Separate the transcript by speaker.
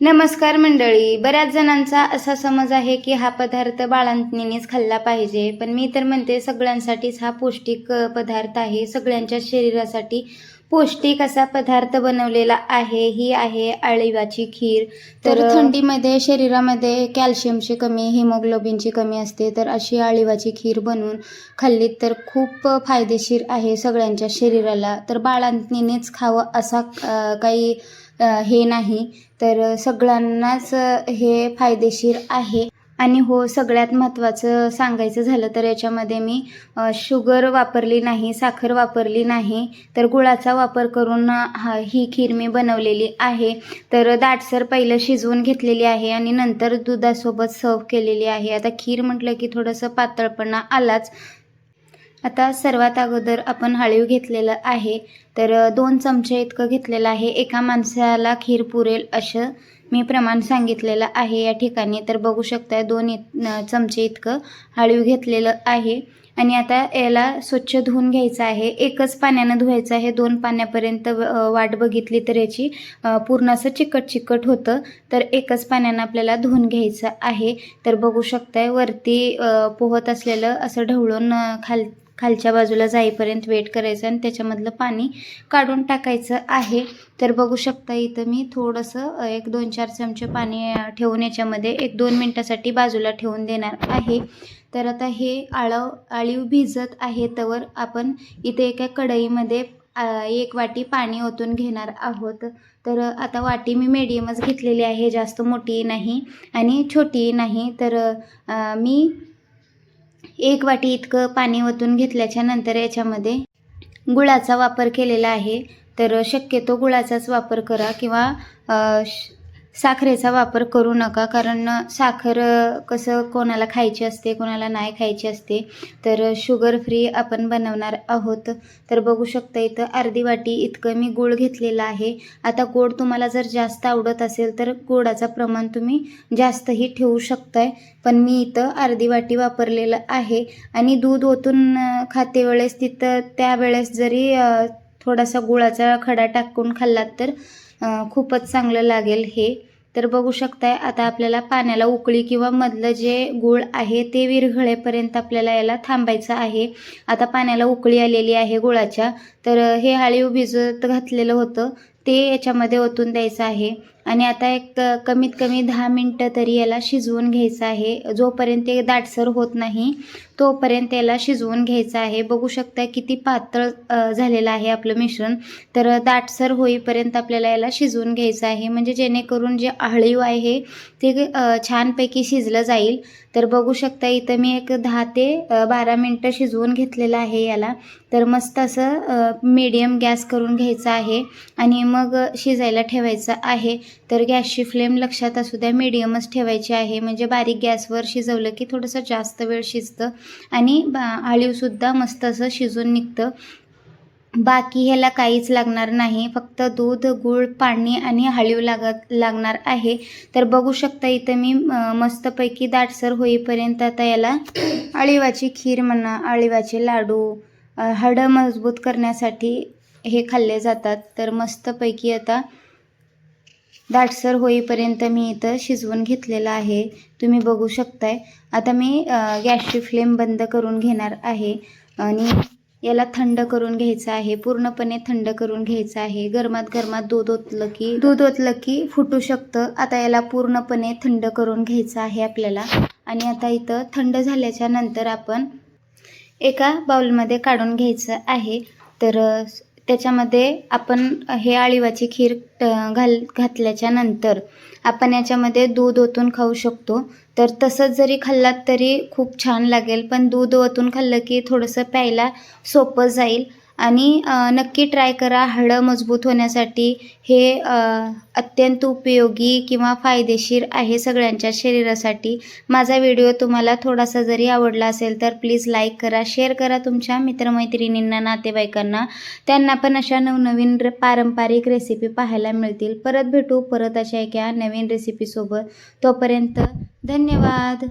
Speaker 1: नमस्कार मंडळी. बऱ्याच जणांचा असा समज आहे की हा पदार्थ बाळांनीच खाल्ला पाहिजे. पण मी तर म्हणते सगळ्यांसाठीच हा पौष्टिक पदार्थ आहे. सगळ्यांच्या शरीरासाठी पौष्टिक असा पदार्थ बनवलेला आहे. ही आहे अळीवाची खीर. तर थंडीमध्ये शरीरामध्ये कॅल्शियमची कमी हिमोग्लोबिनची कमी असते. तर अशी अळीवाची खीर बनवून खाल्लीत तर खूप फायदेशीर आहे सगळ्यांच्या शरीराला. तर बाळांनीच खावं असा काही हे नाही. तर सगळ्यांनाच हे फायदेशीर आहे. आणि हो सगळ्यात महत्त्वाचं सांगायचं झालं तर याच्यामध्ये मी शुगर वापरली नाही साखर वापरली नाही तर गुळाचा वापर करून हा ही खीर मी बनवलेली आहे. तर दाटसर पहिलं शिजवून घेतलेली आहे आणि नंतर दुधासोबत सर्व केलेली आहे. आता खीर म्हटलं की थोडंसं पातळपणा आलाच. आता सर्वात अगोदर आपण हळीव घेतलेलं आहे. तर दोन चमचे इतकं घेतलेलं आहे. एका माणसाला खीर पुरेल असं मी प्रमाण सांगितलेलं आहे या ठिकाणी. तर बघू शकता दोन इत चमचे इतकं हळीव घेतलेलं आहे. आणि आता याला स्वच्छ धुवून घ्यायचं आहे. एकच पाण्यानं धुवायचं आहे. दोन पाण्यापर्यंत वाट बघितली तर याची पूर्ण असं चिकट चिकट होतं. तर एकच पाण्यानं आपल्याला धुवून घ्यायचं आहे. तर बघू शकताय वरती पोहत असलेलं असं ढवळून खाल खालच्या बाजूला जाईपर्यंत वेट करायचं आणि त्याच्यामधलं पाणी काढून टाकायचं आहे. तर बघू शकता इथं मी थोडंसं एक दोन चार चमचे पाणी ठेवून याच्यामध्ये एक दोन मिनटासाठी बाजूला ठेवून देणार आहे. तर आता हे आळव आळीव भिजत आहे तवर आपण इथे एका कढईमध्ये एक वाटी पाणी ओतून घेणार आहोत. तर आता वाटी मी मीडियमच घेतलेली आहे जास्त मोठी नाही आणि छोटी नाही. तर मी एक वाटी इतकं पाणी ओतून घेतल्याच्या नंतर याच्यामध्ये गुळाचा वापर केलेला आहे. तर शक्यतो गुळाचाच वापर करा किंवा श- साखरेचा वापर करू नका कारण साखर कसं कोणाला खायची असते कोणाला नाही खायची असते तर शुगर फ्री आपण बनवणार आहोत. तर बघू शकता इथं अर्धी वाटी इतकं मी गूळ घेतलेलं आहे. आता गोड तुम्हाला जर जास्त आवडत असेल तर गोडाचं प्रमाण तुम्ही जास्तही ठेवू शकताय. पण मी इथं अर्धी वाटी वापरलेलं आहे आणि दूध ओतून खाते वेळेस तिथं त्यावेळेस जरी थोडासा गुळाचा खडा टाकून खाल्लात तर खूपच चांगलं लागेल हे. तर बघू शकताय आता आपल्याला पाण्याला उकळी किंवा मधलं जे गूळ आहे ते विरघळेपर्यंत आपल्याला याला थांबायचं आहे. आता पाण्याला उकळी आलेली आहे गुळाच्या. तर हे हाळीव भिजत घातलेलं होतं. ते याच्यामध्ये ओतून द्यायचं आहे. आणि आता एक कमीत कमी दहा मिनटं तरी याला शिजवून घ्यायचं आहे. जोपर्यंत ते दाटसर होत नाही तोपर्यंत याला शिजवून घ्यायचं आहे. बघू शकता किती पातळ झालेलं आहे आपलं मिश्रण. तर दाटसर होईपर्यंत आपल्याला याला शिजवून घ्यायचं आहे. म्हणजे जेणेकरून जे आळीव आहे ते छानपैकी शिजलं जाईल. तर बघू शकता इथं मी एक दहा ते बारा मिनटं शिजवून घेतलेलं आहे याला. तर मस्त असं मीडियम गॅस करून घ्यायचं आहे. आणि मग शिजायला ठेवायचं आहे. तर गॅसची फ्लेम लक्षात असू द्या मीडियमच ठेवायची आहे. म्हणजे बारीक गॅसवर शिजवलं की थोडंसं जास्त वेळ शिजतं आणि बा आळीवसुद्धा मस्त असं शिजून निघतं. बाकी ह्याला काहीच लागणार नाही. फक्त दूध गूळ पाणी आणि हळीव लागत लागणार आहे. तर बघू शकता इथं मी मस्तपैकी दाटसर होईपर्यंत आता याला अळीवाची खीर म्हणा अळीवाचे लाडू हाडं मजबूत करण्यासाठी हे खाल्ले जातात. तर मस्तपैकी आता दाटसर होईपर्यंत मी इथं शिजवून घेतलेलं आहे. तुम्ही बघू शकताय. आता मी गॅसची फ्लेम बंद करून घेणार आहे आणि याला थंड करून घ्यायचं आहे. पूर्णपणे थंड करून घ्यायचं आहे. गरमात गरमात दूध ओतलं की दूध ओतलं की फुटू शकतं. आता याला पूर्णपणे थंड करून घ्यायचं आहे आपल्याला. आणि आता इथं थंड झाल्याच्यानंतर आपण एका बाउलमध्ये काढून घ्यायचं आहे. तर त्याच्यामध्ये आपण हे आळीवाची खीर घाल घातल्याच्या नंतर आपण याच्यामध्ये दूध ओतून खाऊ शकतो. तर तसंच जरी खाल्लात तरी खूप छान लागेल पण दूध ओतून खाल्लं की थोडंसं प्यायला सोपं जाईल. आणि नक्की ट्राय करा हाडं मजबूत होण्यासाठी. हे अत्यंत उपयोगी किंवा फायदेशीर आहे सगळ्यांच्या शरीरासाठी. माझा व्हिडिओ तुम्हाला थोडासा जरी आवडला असेल तर प्लीज लाईक करा शेअर करा तुमच्या मित्रमैत्रिणींना नातेवाईकांना. त्यांना पण अशा नवनवीन पारंपरिक रेसिपी पाहायला मिळतील. परत भेटू परत अशा एका नवीन रेसिपीसोबत तोपर्यंत धन्यवाद.